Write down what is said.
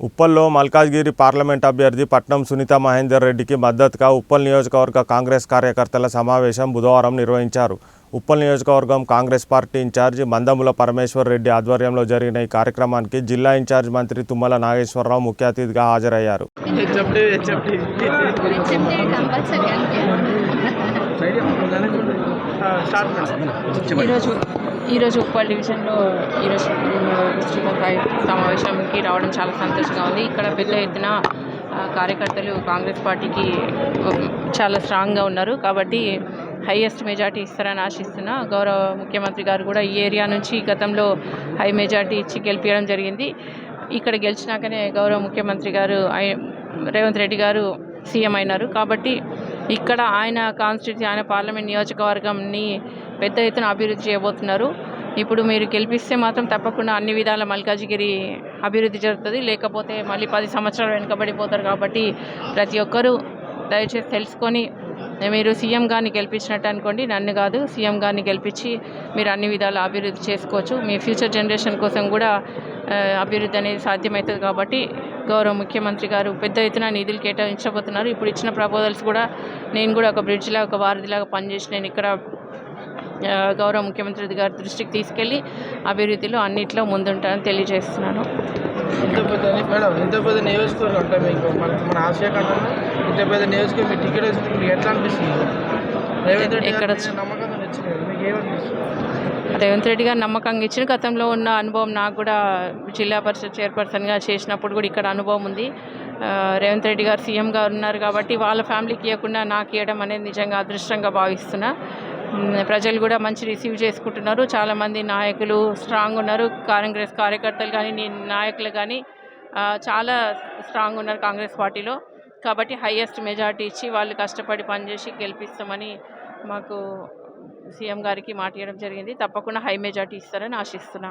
ఉప్పల్లో Malkajgiri parliament అభ్యర్థి పట్నం సునీత మహేందర్ రెడ్డికి మద్దతుగా ఉప్పల్ నియోజకవర్గ కాంగ్రెస్ కార్యకర్తల సమావేశం బుధవారం నిర్వహించారు. ఉప్పల్ నియోజకవర్గం కాంగ్రెస్ పార్టీ ఇన్ఛార్జి మందముల పరమేశ్వర్ రెడ్డి ఆధ్వర్యంలో జరిగిన ఈ కార్యక్రమానికి జిల్లా ఇన్ఛార్జ్ మంత్రి తుమ్మల నాగేశ్వరరావు ముఖ్య అతిథిగా హాజరయ్యారు. ఈరోజు ఈరోజు ఉప్పల్ డివిజన్లో ఈరోజు విస్తృత స్థాయి సమావేశంకి రావడం చాలా సంతోషంగా ఉంది. ఇక్కడ పెద్ద ఎత్తున కార్యకర్తలు కాంగ్రెస్ పార్టీకి చాలా స్ట్రాంగ్గా ఉన్నారు. కాబట్టి హైయెస్ట్ మెజార్టీ ఇస్తారని ఆశిస్తున్నా. గౌరవ ముఖ్యమంత్రి గారు కూడా ఈ ఏరియా నుంచి గతంలో హై మెజార్టీ ఇచ్చి గెలిపించడం జరిగింది. ఇక్కడ గెలిచినాకనే గౌరవ ముఖ్యమంత్రి గారు రేవంత్ రెడ్డి గారు సీఎం అయినారు. కాబట్టి ఇక్కడ ఆయన కాన్స్టిట్యూన్సీ ఆయన పార్లమెంట్ నియోజకవర్గంని పెద్ద ఎత్తున అభివృద్ధి చేయబోతున్నారు. ఇప్పుడు మీరు గెలిపిస్తే మాత్రం తప్పకుండా అన్ని విధాల మల్కాజిగిరి అభివృద్ధి జరుగుతుంది. లేకపోతే మళ్ళీ పది సంవత్సరాలు వెనుకబడిపోతారు కాబట్టి ప్రతి ఒక్కరూ దయచేసి తెలుసుకొని మీరు సీఎం గారిని గెలిపించినట్టు అనుకోండి. నన్ను కాదు సీఎం గారిని గెలిపించి మీరు అన్ని విధాల అభివృద్ధి చేసుకోవచ్చు. మీ ఫ్యూచర్ జనరేషన్ కోసం కూడా అభివృద్ధి అనేది సాధ్యమవుతుంది కాబట్టి గౌరవ ముఖ్యమంత్రి గారు పెద్ద ఎత్తున నిధులు కేటాయించబోతున్నారు. ఇప్పుడు ఇచ్చిన ప్రపోజల్స్ కూడా నేను కూడా ఒక బ్రిడ్జ్లా ఒక వారధిలాగా పనిచేసి నేను ఇక్కడ గౌరవ ముఖ్యమంత్రి గారి దృష్టికి తీసుకెళ్ళి అభివృద్ధిలో అన్నిట్లో ముందుంటానని తెలియజేస్తున్నాను. ఇంత పెద్ద మేడం ఇంత పెద్ద నియోజకవర్గం అంటే మీకు మన మన ఆసియా ఖండంలో ఇంత పెద్ద నియోజకవర్గం మీకు టికెట్ వచ్చింది మీకు ఎట్లా అనిపిస్తుంది? రేవంత్ రెడ్డి ఎక్కడ గారి రేవంత్ రెడ్డి నమ్మకంగా ఇచ్చిన గతంలో ఉన్న అనుభవం నాకు కూడా జిల్లా పరిషత్ చైర్పర్సన్గా చేసినప్పుడు కూడా ఇక్కడ అనుభవం ఉంది. రేవంత్ రెడ్డి గారు సీఎంగా ఉన్నారు కాబట్టి వాళ్ళ ఫ్యామిలీకి ఇవ్వకుండా నాకు ఇవ్వడం అనేది నిజంగా అదృష్టంగా భావిస్తున్నా. ప్రజలు కూడా మంచి రిసీవ్ చేసుకుంటున్నారు. చాలామంది నాయకులు స్ట్రాంగ్ ఉన్నారు. కాంగ్రెస్ కార్యకర్తలు కానీ నాయకులు కానీ చాలా స్ట్రాంగ్ ఉన్నారు కాంగ్రెస్ పార్టీలో. కాబట్టి హయ్యెస్ట్ మెజార్టీ ఇచ్చి వాళ్ళు కష్టపడి పనిచేసి గెలిపిస్తామని మాకు సీఎం గారికి మాట ఇవ్వడం జరిగింది. తప్పకుండా హై మెజార్టీ ఇస్తారని ఆశిస్తున్నా.